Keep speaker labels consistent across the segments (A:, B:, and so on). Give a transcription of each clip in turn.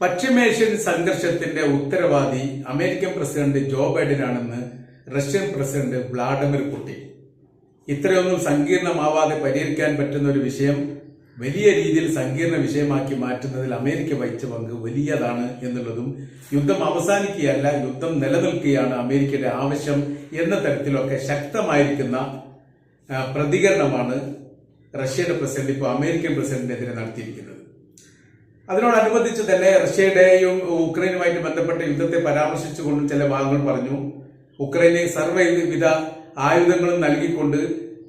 A: പശ്ചിമേഷ്യൻ സംഘർഷത്തിന്റെ ഉത്തരവാദി അമേരിക്കൻ പ്രസിഡന്റ് ജോ ബൈഡൻ ആണെന്ന് റഷ്യൻ പ്രസിഡന്റ് വ്ളാഡിമിർ പുടിൻ. ഇത്രയൊന്നും സങ്കീർണമാവാതെ പരിഹരിക്കാൻ പറ്റുന്ന ഒരു വിഷയം വലിയ രീതിയിൽ സങ്കീർണ വിഷയമാക്കി മാറ്റുന്നതിൽ അമേരിക്ക വഹിച്ച പങ്ക് വലിയതാണ് എന്നുള്ളതും യുദ്ധം അവസാനിക്കുകയല്ല യുദ്ധം നിലനിൽക്കുകയാണ് അമേരിക്കയുടെ ആവശ്യം എന്ന തരത്തിലൊക്കെ ശക്തമായിരിക്കുന്ന പ്രതികരണമാണ് റഷ്യയുടെ പ്രസിഡന്റ് ഇപ്പോൾ അമേരിക്കൻ പ്രസിഡന്റിനെതിരെ നടത്തിയിരിക്കുന്നത്. അതിനോടനുബന്ധിച്ച് തന്നെ റഷ്യയുടെയും ഉക്രൈനുമായിട്ട് ബന്ധപ്പെട്ട യുദ്ധത്തെ പരാമർശിച്ചുകൊണ്ടും ചില ഭാഗങ്ങൾ പറഞ്ഞു. ഉക്രൈന് സർവവിധ ആയുധങ്ങളും നൽകിക്കൊണ്ട്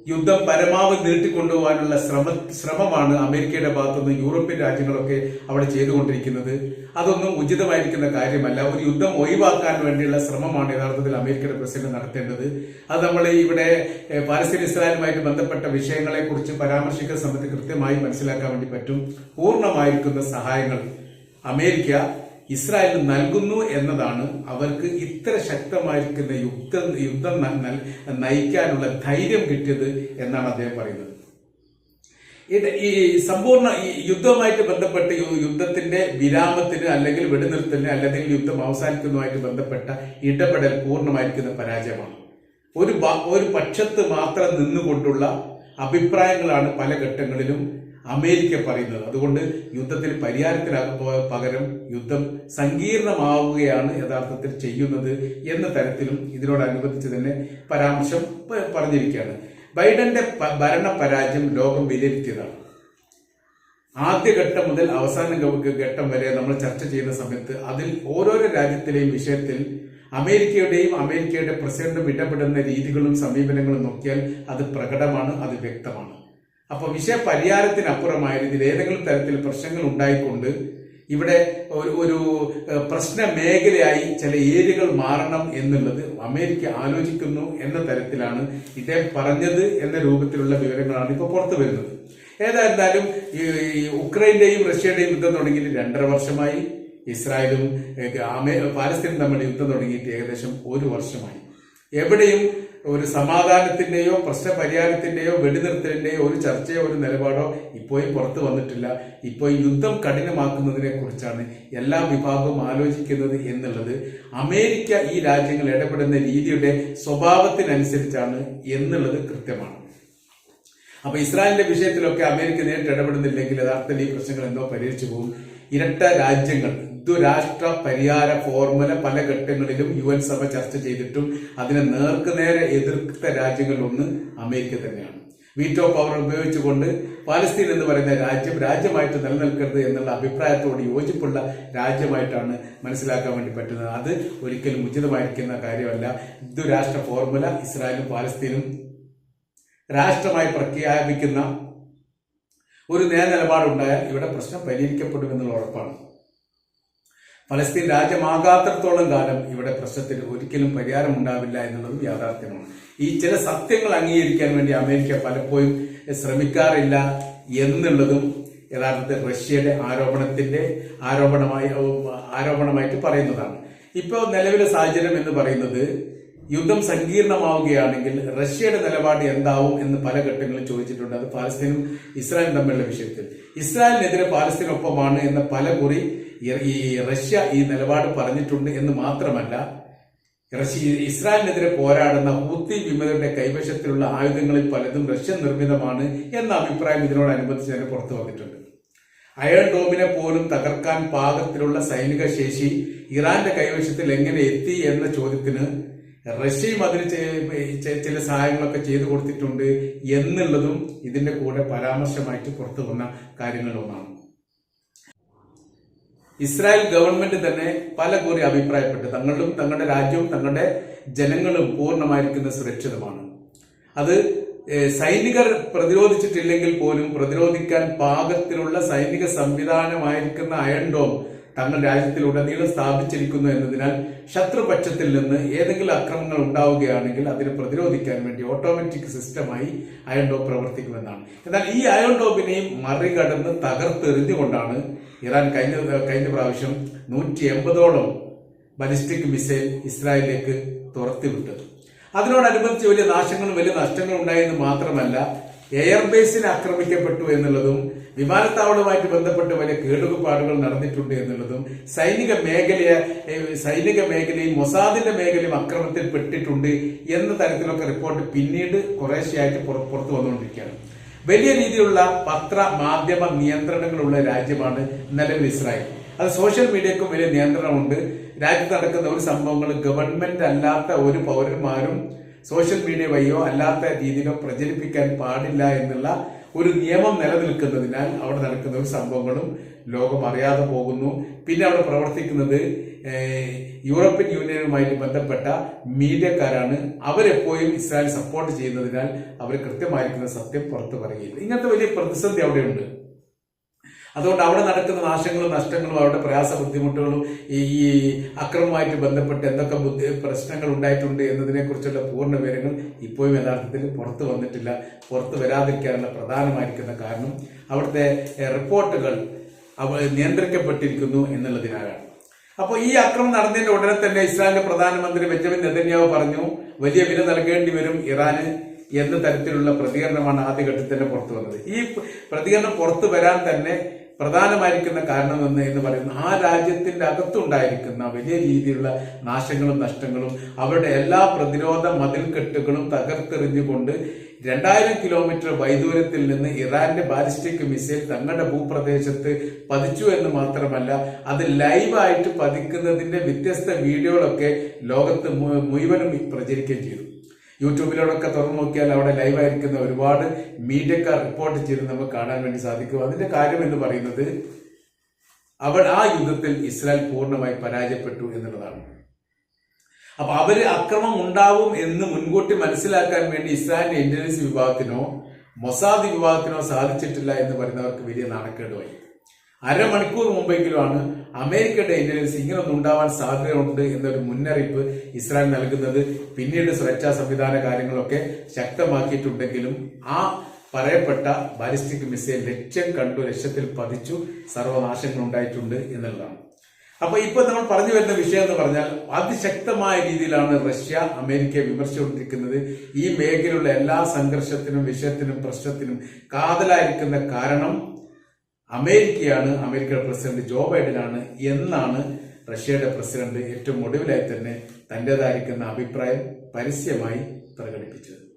A: യുദ്ധം പരമാവധി നീട്ടിക്കൊണ്ടുപോകാനുള്ള ശ്രമ ശ്രമമാണ് അമേരിക്കയുടെ ഭാഗത്തുനിന്ന് യൂറോപ്യൻ രാജ്യങ്ങളൊക്കെ അവിടെ ചെയ്തുകൊണ്ടിരിക്കുന്നത്. അതൊന്നും ഉചിതമായിരിക്കുന്ന കാര്യമല്ല. ഒരു യുദ്ധം ഒഴിവാക്കാൻ വേണ്ടിയുള്ള ശ്രമമാണ് യഥാർത്ഥത്തിൽ അമേരിക്കയുടെ പ്രസിഡന്റ് നടത്തേണ്ടത്. അത് നമ്മൾ ഇവിടെ പാലസ്തീൻ ഇസ്രായേലുമായിട്ട് ബന്ധപ്പെട്ട വിഷയങ്ങളെ കുറിച്ച് പരാമർശിക്കുന്ന സമയത്ത് കൃത്യമായി മനസ്സിലാക്കാൻ വേണ്ടി പറ്റും. പൂർണമായിരിക്കുന്ന സഹായങ്ങൾ അമേരിക്ക ഇസ്രായേലിന് നൽകുന്നു എന്നതാണ് അവർക്ക് ഇത്ര ശക്തമായിരിക്കുന്ന യുദ്ധം യുദ്ധം നയിക്കാനുള്ള ധൈര്യം കിട്ടിയത് എന്നാണ് അദ്ദേഹം പറയുന്നത്. ഇത് ഈ സമ്പൂർണ യുദ്ധവുമായിട്ട് ബന്ധപ്പെട്ട് യുദ്ധത്തിന്റെ വിരാമത്തിന് അല്ലെങ്കിൽ വെടിനിർത്തലിന് അല്ലെങ്കിൽ യുദ്ധം അവസാനിക്കുന്നതുമായിട്ട് ബന്ധപ്പെട്ട ഇടപെടൽ പൂർണമായിരിക്കുന്ന പരാജയമാണ്. ഒരു ഒരു പക്ഷത്ത് മാത്രം നിന്നുകൊണ്ടുള്ള അഭിപ്രായങ്ങളാണ് പല ഘട്ടങ്ങളിലും അമേരിക്ക പറയുന്നത്. അതുകൊണ്ട് യുദ്ധത്തിൽ പരിഹാരത്തിലാകുമ്പോൾ പകരം യുദ്ധം സങ്കീർണമാവുകയാണ് യഥാർത്ഥത്തിൽ ചെയ്യുന്നത് എന്ന തരത്തിലും ഇതിനോടനുബന്ധിച്ച് തന്നെ പരാമർശം പറഞ്ഞിരിക്കുകയാണ്. ബൈഡന്റെ ഭരണ പരാജയം ലോകം വിലയിരുത്തിയതാണ്. ആദ്യഘട്ടം മുതൽ അവസാന ഘട്ടം വരെ നമ്മൾ ചർച്ച ചെയ്യുന്ന സമയത്ത് അതിൽ ഓരോരോ രാജ്യത്തിലെയും വിഷയത്തിൽ അമേരിക്കയുടെയും അമേരിക്കയുടെ പ്രസിഡന്റും ഇടപെടുന്ന രീതികളും സമീപനങ്ങളും നോക്കിയാൽ അത് പ്രകടമാണ് അത് വ്യക്തമാണ്. അപ്പൊ വിഷയ പരിഹാരത്തിനപ്പുറമായിരുന്നു ഇതിൽ ഏതെങ്കിലും തരത്തിൽ പ്രശ്നങ്ങൾ ഉണ്ടായിക്കൊണ്ട് ഇവിടെ ഒരു ഒരു പ്രശ്ന മേഖലയായി ചില ഏരിയകൾ മാറണം എന്നുള്ളത് അമേരിക്ക ആലോചിക്കുന്നു എന്ന തരത്തിലാണ് ഇദ്ദേഹം പറഞ്ഞത് എന്ന രൂപത്തിലുള്ള വിവരങ്ങളാണ് ഇപ്പോൾ പുറത്തു വരുന്നത്. ഏതായിരുന്നാലും ഈ ഉക്രൈന്റെയും റഷ്യയുടെയും യുദ്ധം തുടങ്ങിയിട്ട് രണ്ടര വർഷമായി. ഇസ്രായേലും പാലസ്തീനും തമ്മിൽ യുദ്ധം തുടങ്ങിയിട്ട് ഏകദേശം ഒരു വർഷമായി. എവിടെയും ഒരു സമാധാനത്തിന്റെയോ പ്രശ്നപരിഹാരത്തിന്റെയോ വെടിനിർത്തലിന്റെയോ ഒരു ചർച്ചയോ ഒരു നിലപാടോ ഇപ്പോഴും പുറത്തു വന്നിട്ടില്ല. ഇപ്പോൾ യുദ്ധം കഠിനമാക്കുന്നതിനെ കുറിച്ചാണ് എല്ലാ വിഭാഗവും ആലോചിക്കുന്നത് എന്നുള്ളത്. അമേരിക്ക ഈ രാജ്യങ്ങൾ ഇടപെടുന്ന രീതിയുടെ സ്വഭാവത്തിനനുസരിച്ചാണ് എന്നുള്ളത് കൃത്യമാണ്. അപ്പൊ ഇസ്രായേലിന്റെ വിഷയത്തിലൊക്കെ അമേരിക്ക നേരിട്ട് ഇടപെടുന്നില്ലെങ്കിൽ യഥാർത്ഥത്തിൽ ഈ പ്രശ്നങ്ങൾ എന്തോ പരിഹരിച്ചു പോകും. ഇരട്ട രാജ്യങ്ങൾ ദ്വിരാഷ്ട്ര പരിഹാര ഫോർമുല പല ഘട്ടങ്ങളിലും യു എൻ സഭ ചർച്ച ചെയ്തിട്ടും അതിനെ നേർക്കുനേരെ എതിർത്ത രാജ്യങ്ങളിലൊന്ന് അമേരിക്ക തന്നെയാണ്. വീറ്റോ പവർ ഉപയോഗിച്ചുകൊണ്ട് പാലസ്തീൻ എന്ന് പറയുന്ന രാജ്യം രാജ്യമായിട്ട് നിലനിൽക്കരുത് എന്നുള്ള അഭിപ്രായത്തോട് യോജിപ്പുള്ള രാജ്യമായിട്ടാണ് മനസ്സിലാക്കാൻ വേണ്ടി പറ്റുന്നത്. അത് ഒരിക്കലും ഉചിതമായിരിക്കുന്ന കാര്യമല്ല. ഹിന്ദുരാഷ്ട്ര ഫോർമുല ഇസ്രായേലും പാലസ്തീനും രാഷ്ട്രമായി പ്രഖ്യാപിക്കുന്ന ഒരു നേർ നിലപാടുണ്ടായാൽ ഇവിടെ പ്രശ്നം പരിഹരിക്കപ്പെടുമെന്നുള്ള ഉറപ്പാണ്. ഫലസ്തീൻ രാജ്യമാകാത്തടത്തോളം കാലം ഇവിടെ പ്രശ്നത്തിന് ഒരിക്കലും പരിഹാരം ഉണ്ടാവില്ല എന്നുള്ളതും യാഥാർത്ഥ്യമാണ്. ഈ ചില സത്യങ്ങൾ അംഗീകരിക്കാൻ വേണ്ടി അമേരിക്ക പലപ്പോഴും ശ്രമിക്കാറില്ല എന്നുള്ളതും യഥാർത്ഥത്തിൽ റഷ്യയുടെ ആരോപണത്തിന്റെ ആരോപണമായി ആരോപണമായിട്ട് പറയുന്നതാണ്. ഇപ്പോൾ നിലവിലെ സാഹചര്യം എന്ന് പറയുന്നത് യുദ്ധം സങ്കീർണമാവുകയാണെങ്കിൽ റഷ്യയുടെ നിലപാട് എന്താവും എന്ന് പല ഘട്ടങ്ങളും ചോദിച്ചിട്ടുണ്ട്. അത് പാലസ്തീനും ഇസ്രായേലും തമ്മിലുള്ള വിഷയത്തിൽ. ഇസ്രായേലിനെതിരെ പാലസ്തീനൊപ്പമാണ് എന്ന പല കുറി ഈ- റഷ്യ ഈ നിലപാട് പറഞ്ഞിട്ടുണ്ട് എന്ന് മാത്രമല്ല റഷ്യ ഇസ്രായേലിനെതിരെ പോരാടുന്ന ഹൂത്തി വിമതരുടെ കൈവശത്തിലുള്ള ആയുധങ്ങളിൽ പലതും റഷ്യ നിർമ്മിതമാണ് എന്ന അഭിപ്രായം ഇതിനോടനുബന്ധിച്ച് തന്നെ പുറത്തു വന്നിട്ടുണ്ട്. അയൺ ഡോമിനെ പോലും തകർക്കാൻ പാകത്തിലുള്ള സൈനിക ശേഷി ഇറാന്റെ കൈവശത്തിൽ എങ്ങനെ എത്തി എന്ന ചോദ്യത്തിന് റഷ്യയും അതിന് ചില സഹായങ്ങളൊക്കെ ചെയ്തു കൊടുത്തിട്ടുണ്ട് എന്നുള്ളതും ഇതിന്റെ കൂടെ പരാമർശമായിട്ട് പുറത്തു വന്ന കാര്യങ്ങളിലൊന്നാണ്. ഇസ്രായേൽ ഗവൺമെന്റ് തന്നെ പല കുറി അഭിപ്രായപ്പെട്ടു. തങ്ങളും തങ്ങളുടെ രാജ്യവും തങ്ങളുടെ ജനങ്ങളും പൂർണമായിരിക്കുന്ന സുരക്ഷിതമാണ്. അത് സൈനികർ പ്രതിരോധിച്ചിട്ടില്ലെങ്കിൽ പോലും പ്രതിരോധിക്കാൻ പാകത്തിലുള്ള സൈനിക സംവിധാനമായിരിക്കുന്ന അയൺ ഡോം തങ്ങൾ രാജ്യത്തിലുടനീളം സ്ഥാപിച്ചിരിക്കുന്നു എന്നതിനാൽ ശത്രുപക്ഷത്തിൽ നിന്ന് ഏതെങ്കിലും അക്രമങ്ങൾ ഉണ്ടാവുകയാണെങ്കിൽ അതിനെ പ്രതിരോധിക്കാൻ വേണ്ടി ഓട്ടോമാറ്റിക് സിസ്റ്റമായി അയൺ പ്രവർത്തിക്കുമെന്നാണ്. എന്നാൽ ഈ അയൺ മറികടന്ന് തകർത്തെറിഞ്ഞുകൊണ്ടാണ് ഇറാൻ കഴിഞ്ഞ കഴിഞ്ഞ പ്രാവശ്യം നൂറ്റി എൺപതോളം ബലിസ്റ്റിക് മിസൈൽ ഇസ്രായേലിലേക്ക് തുറത്തിവിട്ടത്. അതിനോടനുബന്ധിച്ച് വലിയ നാശങ്ങളും വലിയ നഷ്ടങ്ങളും ഉണ്ടായെന്ന് മാത്രമല്ല എയർബേസിനെ ആക്രമിക്കപ്പെട്ടു എന്നുള്ളതും വിമാനത്താവളവുമായിട്ട് ബന്ധപ്പെട്ട് വലിയ കേടുപാടുകൾ നടന്നിട്ടുണ്ട് എന്നുള്ളതും സൈനിക മേഖലയെ സൈനിക മേഖലയും മൊസാദിന്റെ മേഖലയും അക്രമത്തിൽ പെട്ടിട്ടുണ്ട് എന്ന തരത്തിലൊക്കെ റിപ്പോർട്ട് പിന്നീട് കുറേശ്ശെയായിട്ട് പുറ- പുറത്തു വന്നുകൊണ്ടിരിക്കുകയാണ്. വലിയ രീതിയിലുള്ള പത്ര മാധ്യമ നിയന്ത്രണങ്ങളുള്ള രാജ്യമാണ് നിലവിൽ ഇസ്രായേൽ. അത് സോഷ്യൽ മീഡിയക്കും വലിയ നിയന്ത്രണമുണ്ട്. രാജ്യത്ത് നടക്കുന്ന ഒരു സംഭവങ്ങൾ ഗവൺമെന്റ് അല്ലാത്ത ഒരു പൗരന്മാരും സോഷ്യൽ മീഡിയ വഴിയോ അല്ലാത്ത രീതിയിലോ പ്രചരിപ്പിക്കാൻ പാടില്ല എന്നുള്ള ഒരു നിയമം നിലനിൽക്കുന്നതിനാൽ അവിടെ നടക്കുന്ന ഒരു സംഭവങ്ങളും ലോകം അറിയാതെ പോകുന്നു. പിന്നെ അവിടെ പ്രവർത്തിക്കുന്നത് യൂറോപ്യൻ യൂണിയനുമായിട്ട് ബന്ധപ്പെട്ട മീഡിയക്കാരാണ്. അവരെപ്പോഴും ഇസ്രായേൽ സപ്പോർട്ട് ചെയ്യുന്നതിനാൽ അവർ കൃത്യമായിരിക്കുന്ന സത്യം പുറത്തു പറയുകയില്ല. ഇങ്ങനത്തെ വലിയ പ്രതിസന്ധി അവിടെയുണ്ട്. അതുകൊണ്ട് അവിടെ നടക്കുന്ന നാശങ്ങളും നഷ്ടങ്ങളും അവരുടെ പ്രയാസ ബുദ്ധിമുട്ടുകളും ഈ അക്രമമായിട്ട് ബന്ധപ്പെട്ട് എന്തൊക്കെ ബുദ്ധി പ്രശ്നങ്ങൾ ഉണ്ടായിട്ടുണ്ട് എന്നതിനെക്കുറിച്ചുള്ള പൂർണ വിവരങ്ങൾ ഇപ്പോഴും യഥാർത്ഥത്തിൽ പുറത്തു വന്നിട്ടില്ല. പുറത്തു വരാതിരിക്കാനുള്ള പ്രധാനമായിരിക്കുന്ന കാരണം അവിടുത്തെ റിപ്പോർട്ടുകൾ അവ നിയന്ത്രിക്കപ്പെട്ടിരിക്കുന്നു എന്നുള്ളതിനാലാണ്. അപ്പോൾ ഈ അക്രമം നടന്നതിന്റെ ഉടനെ തന്നെ ഇസ്രായേലിന്റെ പ്രധാനമന്ത്രി ബെഞ്ചമിൻ നെതന്യാവ് പറഞ്ഞു വലിയ വില നൽകേണ്ടി വരും ഇറാന് എന്ന തരത്തിലുള്ള പ്രതികരണമാണ് ആദ്യഘട്ടത്തിൽ തന്നെ പുറത്തു വന്നത്. ഈ പ്രതികരണം പുറത്തു വരാൻ തന്നെ പ്രധാനമായിരിക്കുന്ന കാരണം എന്ന് എന്ന് പറയുന്നത് ആ രാജ്യത്തിന്റെ അകത്തുണ്ടായിരിക്കുന്ന വലിയ രീതിയിലുള്ള നാശങ്ങളും നഷ്ടങ്ങളും അവരുടെ എല്ലാ പ്രതിരോധ മതിൽക്കെട്ടുകളും തകർത്തെറിഞ്ഞുകൊണ്ട് രണ്ടായിരം കിലോമീറ്റർ വൈദൂരത്തിൽ നിന്ന് ഇറാന്റെ ബാലിസ്റ്റിക് മിസൈൽ തങ്ങളുടെ ഭൂപ്രദേശത്ത് പതിച്ചു എന്ന് മാത്രമല്ല അത് ലൈവായിട്ട് പതിക്കുന്നതിന്റെ വ്യത്യസ്ത വീഡിയോകളൊക്കെ ലോകത്ത് മുഴുവനും പ്രചരിക്കുകയും ചെയ്തു. യൂട്യൂബിലൂടെയൊക്കെ തുറന്നു നോക്കിയാൽ അവിടെ ലൈവായിരിക്കുന്ന ഒരുപാട് മീഡിയക്കാർ റിപ്പോർട്ട് ചെയ്ത് നമുക്ക് കാണാൻ വേണ്ടി സാധിക്കും. അതിന്റെ കാര്യം എന്ന് പറയുന്നത് അവർ ആ യുദ്ധത്തിൽ ഇസ്രായേൽ പൂർണമായി പരാജയപ്പെട്ടു എന്നുള്ളതാണ്. അപ്പൊ അവർ അക്രമം ഉണ്ടാവും എന്ന് മുൻകൂട്ടി മനസ്സിലാക്കാൻ വേണ്ടി ഇസ്രായേലിന്റെ ഇന്റലിജൻസ് വിഭാഗത്തിനോ മൊസാദ് വിഭാഗത്തിനോ സാധിച്ചിട്ടില്ല എന്ന് പറയുന്നവർക്ക് വലിയ നാണക്കേടുമായി. അരമണിക്കൂർ മുമ്പെങ്കിലുമാണ് അമേരിക്കയുടെ ഇന്റലിജൻസ് ഇങ്ങനൊന്നും ഉണ്ടാവാൻ സാധ്യതയുണ്ട് എന്നൊരു മുന്നറിയിപ്പ് ഇസ്രായേൽ നൽകുന്നത്. പിന്നീട് സുരക്ഷാ സംവിധാന കാര്യങ്ങളൊക്കെ ശക്തമാക്കിയിട്ടുണ്ടെങ്കിലും ആ പറയപ്പെട്ട ബാലിസ്റ്റിക് മിസൈൽ ലക്ഷ്യം കണ്ടു ലക്ഷ്യത്തിൽ പതിച്ചു സർവനാശങ്ങൾ ഉണ്ടായിട്ടുണ്ട് എന്നുള്ളതാണ്. അപ്പൊ ഇപ്പൊ നമ്മൾ പറഞ്ഞു വരുന്ന വിഷയം എന്ന് പറഞ്ഞാൽ അതിശക്തമായ രീതിയിലാണ് റഷ്യ അമേരിക്കയെ വിമർശിച്ചുകൊണ്ടിരിക്കുന്നത്. ഈ മേഖലയിലുള്ള എല്ലാ സംഘർഷത്തിനും വിഷയത്തിനും പ്രശ്നത്തിനും കാതലായിരിക്കുന്ന കാരണം അമേരിക്കയാണ് അമേരിക്കയുടെ പ്രസിഡന്റ് ജോ ബൈഡനാണ് എന്നാണ് റഷ്യയുടെ പ്രസിഡന്റ് ഏറ്റവും ഒടുവിലായി തന്നെ തന്റേതായിരിക്കുന്ന അഭിപ്രായം പരസ്യമായി പ്രകടിപ്പിച്ചത്.